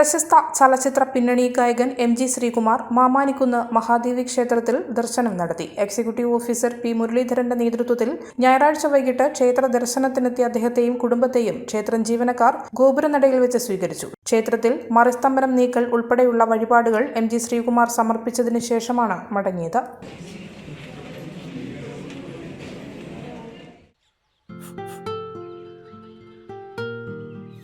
പ്രശസ്ത ചലച്ചിത്ര പിന്നണി ഗായകൻ എം ജി ശ്രീകുമാർ മാമാനിക്കുന്ന് മഹാദേവി ക്ഷേത്രത്തിൽ ദർശനം നടത്തി. എക്സിക്യൂട്ടീവ് ഓഫീസർ പി മുരളീധരന്റെ നേതൃത്വത്തിൽ ഞായറാഴ്ച വൈകിട്ട് ക്ഷേത്ര ദർശനത്തിനെത്തിയ അദ്ദേഹത്തെയും കുടുംബത്തെയും ക്ഷേത്രം ജീവനക്കാർ ഗോപുരനടയിൽ വെച്ച് സ്വീകരിച്ചു. ക്ഷേത്രത്തിൽ മറിസ്തംഭനം നീക്കൽ ഉൾപ്പെടെയുള്ള വഴിപാടുകൾ എം ജി ശ്രീകുമാർ സമർപ്പിച്ചതിന് ശേഷമാണ് മടങ്ങിയത്.